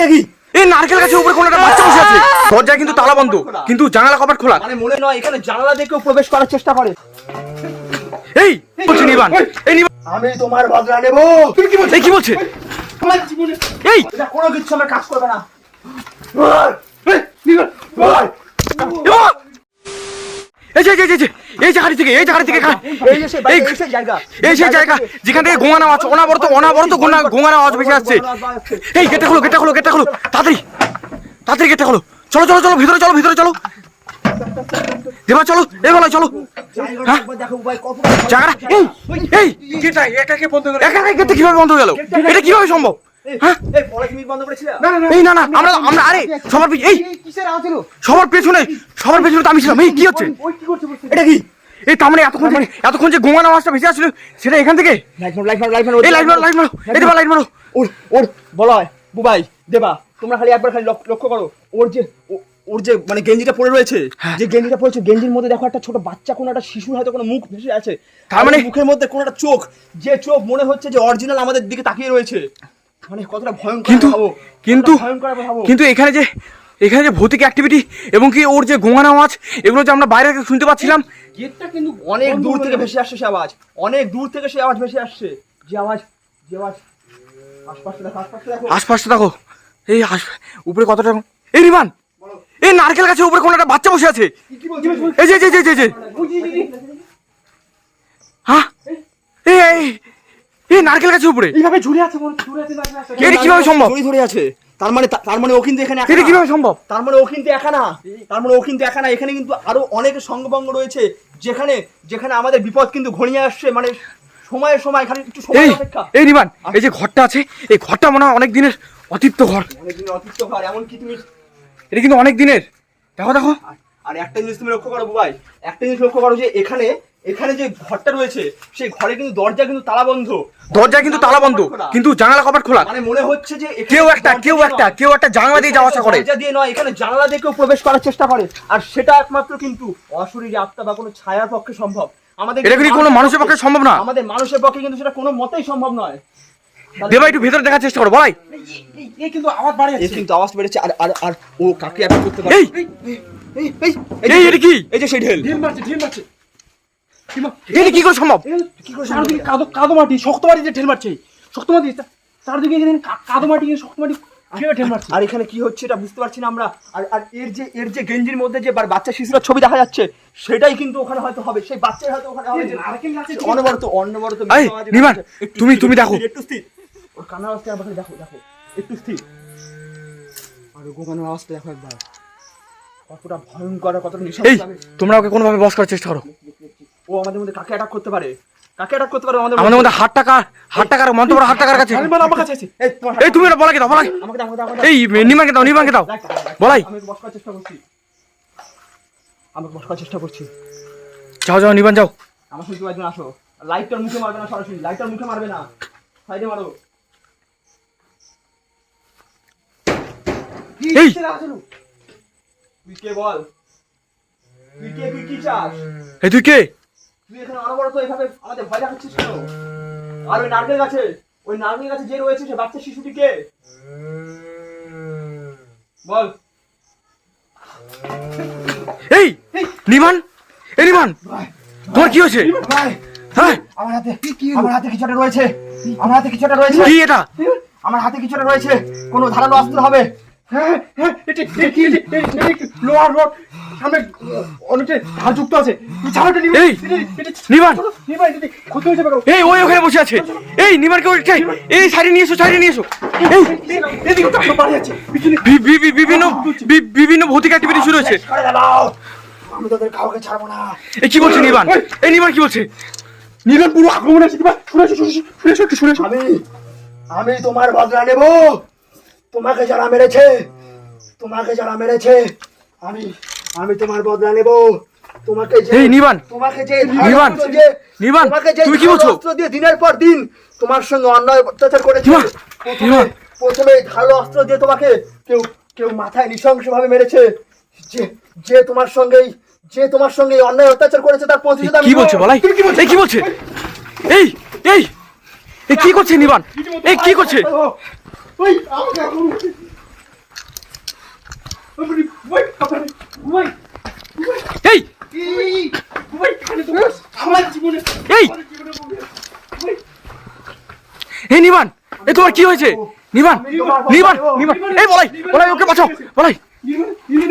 এটা কি? এই নারকেল গাছের উপরে কোনো একটা বাচ্চা বসে আছে। দরজা কিন্তু তালা বন্ধ কিন্তু জানালা কপাট খোলা। মানে মনে নয় এখানে জানালা দিয়ে কেউ প্রবেশ করার চেষ্টা করে। এই বলছি নিবান এই নিবান আমি তোমার বদলা নেব। তুমি কি বলছে? এই কি বলছে? এই। কোনো কিছু আমার কাজ করবে না। এমা! এই যে এই যে, এই যে থেকে এই থেকে সেই জায়গা। এই সেই জায়গা যেখান থেকে গোঙানো আওয়াজ অনাবরত অনাবরত গোঙা গোঙানো আওয়াজ ভেসে আসছে। এই গেটটা খোলো গেটটা খোলো গেটটা খোলো তাড়াতাড়ি তাড়াতাড়ি গেটটা খোলো। চলো চলো চলো ভিতরে চলো ভিতরে চলো। দেবা চলো এই বলো চলো। হ্যাঁ? দেখো ভাই জায়গাটা এই এই। গেটটা বন্ধ একা একা গেটটা কীভাবে বন্ধ হয়ে গেল? এটা কীভাবে সম্ভব? এই পরে কি মিট বন্ধ করেছিলা? এই না না আমরা আমরা আরে সবার পিছ- এই! কিসের আওয়াজ হলো? সবার পেছনে সবার পেছনে তো আমি ছিলাম। এই কি হচ্ছে? ওই কি করছে বলছে? এটা কি? এই তার মানে এতক্ষণ এতক্ষণ যে গোঙানো আওয়াজটা ভেসে আসছিল সেটা এখান থেকে? লাইট মারো লাইট মারো লাইট মারো এই লাইট মারো লাইট মারো। এই দেবা লাইট মারো। ওর ওর বলো হয় বুবাই দেবা তোমরা খালি একবার খালি লক্ষ্য লক্ষ্য করো। ওর যে ওর যে মানে গেঞ্জিটা পরে রয়েছে হ্যাঁ। যে গেঞ্জিটা পরেছে গেঞ্জির মধ্যে দেখো একটা ছোট বাচ্চা কোনো একটা শিশুর হয়তো কোনো মুখ ভেসে আছে। তার মানে- মুখের মধ্যে কোনো একটা চোখ যে চোখ মনে হচ্ছে যে অরিজিনাল আমাদের দিকে তাকিয়ে রয়েছে। মানে কতটা ভয়ঙ্কর কিন্তু কিন্তু কতটা ভয়ঙ্কর ভাবো। কিন্তু এখানে যে এখানে যে ভৌতিক অ্যাক্টিভিটি এবং কি ওর যে গোঙানো আওয়াজ এগুলো যে আমরা বাইরে শুনতে পাচ্ছিলাম। গেটটা কিন্তু অনেক দূর থেকে ভেসে আসছে সে আওয়াজ। অনেক দূর থেকে সে আওয়াজ ভেসে আসছে। যে আওয়াজ যে আওয়াজ। আশপাশে দেখো আশপাশটা দেখো। এই উপরে কতটা এই রিমান এই নারকেল গাছের উপরে কোনো একটা বাচ্চা বসে আছে? কি বলছিস এই যে এই যে, এই যে, যে। হ্যাঁ? এই এই নারকেল গাছের উপরে। এইভাবে ঝুলে আছে মনে ঝুলে আছে নারকেল এটা কীভাবে সম্ভব? চুরি ধরে আছে। তার মানে তার মানে ও কিন্তু এখানে এটা কীভাবে সম্ভব? তার মানে ও কিন্তু একা না। তার মানে ও কিন্তু একা না। এখানে কিন্তু আরও অনেক সঙ্গবঙ্গ রয়েছে যেখানে যেখানে আমাদের বিপদ কিন্তু ঘনিয়ে আসছে। মানে সময়ের সময় খালি একটু সময় অপেক্ষা। এই রিমান এই যে ঘরটা আছে এই ঘরটা মনে হয় অনেক দিনের অতিপ্ত ঘর। অনেকদিন অতিরিক্ত ভার এমন কি তুমি এটা কিন্তু অনেক দিনের। দেখো দেখো। আর- আর একটা জিনিস তুমি লক্ষ্য করো ভাই একটা জিনিস লক্ষ্য করো যে এখানে এখানে যে ঘরটা রয়েছে সেই ঘরে কিন্তু দরজা কিন্তু তালা বন্ধ। দরজা কিন্তু তালা বন্ধ। কিন্তু জানালা কপাট খোলা। মানে মনে হচ্ছে যে কেউ একটা কেউ একটা কেউ একটা জানালা দিয়ে যাওয়া আসা করে। দরজা দিয়ে নয় এখানে জানালা দিয়ে কেউ প্রবেশ করার চেষ্টা করে। আর সেটা একমাত্র কিন্তু অশরীরী আত্মা বা কোনো ছায়ার পক্ষে সম্ভব। আমাদের এটা কিন্তু কোনো মানুষের পক্ষে সম্ভব না। আমাদের মানুষের পক্ষে কিন্তু সেটা কোনো মতেই সম্ভব নয়। দেবা একটু ভেতরে দেখার চেষ্টা করো বলাই। এই- কিন্তু আওয়াজ বাড়ে এই। কিন্তু আওয়াজ বেড়েছে আর আর আর ও কাকে অ্যাটাক করতে পারে? এই! এই এই এই এই, এটা কি? এই যে সেই ঢেল। ঢিল মারছে, ঢিল মারছে। এটা কি করে সম্ভব? কি করে চারদিকে কাদো কাদো মাটি শক্ত মাটি যে ঢিল মারছে শক্ত মাটি চারদিকে কাদো মাটি শক্ত মাটি আর এখানে কি হচ্ছে এটা বুঝতে পারছি না আমরা। আর আর এর যে এর যে গেঞ্জির মধ্যে যে বাচ্চা শিশুরা ছবি দেখা যাচ্ছে সেটাই কিন্তু ওখানে হয়তো হবে। সেই বাচ্চাই হয়তো ওখানে হবে। অনবরত অনবরত তুমি- তুমি দেখো। একটু স্থির ওর আওয়াজটা আমাকে দেখো দেখো। একটু স্থির। আর ওর গোগানোর আওয়াজটা দেখো একবার। কতটা ভয়ঙ্কর এই তোমরা ওকে কোনোভাবে বস করার চেষ্টা করো। ও আমাদের মধ্যে কাকে অ্যাটাক করতে পারে? কাকে অ্যাটাক করতে পারে আমাদের আমাদের মধ্যে? হাট টাকা হাট টাকার মন্ত্র বড় হাট টাকার কাছে। আরে মানে আমার কাছে আছে। এই তোমার এই তুমি এটা বলাকে দাও বলাই আমাকে দাও, আমাকে দাও, আমাকে দাও। এই নিমাকে দাও নিমাকে দাও। বলাই। আমি বস করার চেষ্টা করছি। আমি বস করার চেষ্টা করছি। যাও যাও নিবান যাও। আমার সঙ্গে একজন আসো। লাইটটার মুখে মারবে না সরাসরি। লাইটটার মুখে মারবে না। সাইডে মারো। এই? তুই কে বল? তুই কে তুই কি চাস? এই তুই কে? তুই এখানে অনবরত এভাবে আমাদের ভয় দেখাচ্ছিস কেন? আর ওই নারকেল গাছে ওই নারকেল গাছে যে রয়েছে সে বাচ্চা শিশুটি কে বল। এই তোমার কি হয়েছে? হ্যাঁ? আমার হাতে আমার হাতে কিছুটা রয়েছে আমার হাতে কিছুটা রয়েছে। কি এটা? আমার হাতে কিছুটা রয়েছে কোনো ধারালো অস্ত্র হবে। হ্যাঁ হ্যাঁ এটা কি কি? লোহার রড। সামনে অনেকটা ধার যুক্ত আছে। এই ঝাড়াটা নিবে এই, নিবান। নিবান এটা ক্ষতি হয়ে যাবে এই ওই ওখানে বসে আছে। এই নিয়ে এসো নিয়ে এসো। এই। এদিকে তো আছে। বিভিন্ন ভৌতিক অ্যাক্টিভিটি শুরু হয়েছে। আমি তোদের কাউকে ছাড়বো না। এই কি বলছে নিবান এই নিবান কি বলছে? নির্মাণ পুরো আক্রমণ আছে কিবা শুনেছো আমি আমি তোমার বদলা নেব। তোমাকে যারা মেরেছে তোমাকে যারা মেরেছে আমি আমি তোমার বদলা নেব। তোমাকে যে এই নিবান। তোমাকে যে নিবান, নিবান, তোমাকে যে তুমি কি বলছো? অস্ত্র দিয়ে দিনের পর দিন তোমার সঙ্গে অন্যায় অত্যাচার করেছে। নিবান, প্রথমে। ধারালো অস্ত্র দিয়ে তোমাকে কেউ কেউ মাথায় নৃশংসভাবে মেরেছে। যে যে তোমার সঙ্গেই যে তোমার সঙ্গে অন্যায় অত্যাচার করেছে তার প্রতিশোধ আমি কি। বলছে বলাই? এই কি বলছে? এই এই এই কি করছে নিবান? এই কি করছে? ওই আমাকে। এই! নিবান এ তোমার কি হয়েছে? নিবান নিবান নিবান এই বলাই বলাই ওকে বাঁচাও বলাই।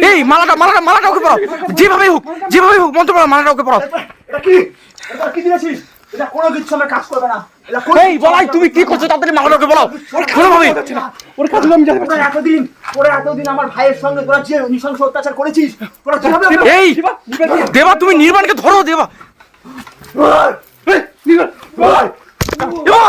এই মালাটা মালাটা মালাটা ওকে পড়াও যেভাবেই হোক যেভাবেই হোক মন্ত্র পড়াও মালাটা ওকে পড়াও। কি দিয়েছিস? এটা কোনো কিছু আমার কাজ করবে না। এই বলাই তুমি কি করছ তাড়াতাড়ি মালাটা ওকে বলাও কোনোভাবে ওর কাছে আমি যাতে তোরা এতদিন তোরা এতদিন আমার ভাইয়ের সঙ্গে তোরা যে নৃশংস অত্যাচার করেছিস তোরা এই দেবা তুমি নির্বাণকে ধরো দেবা। দেবা।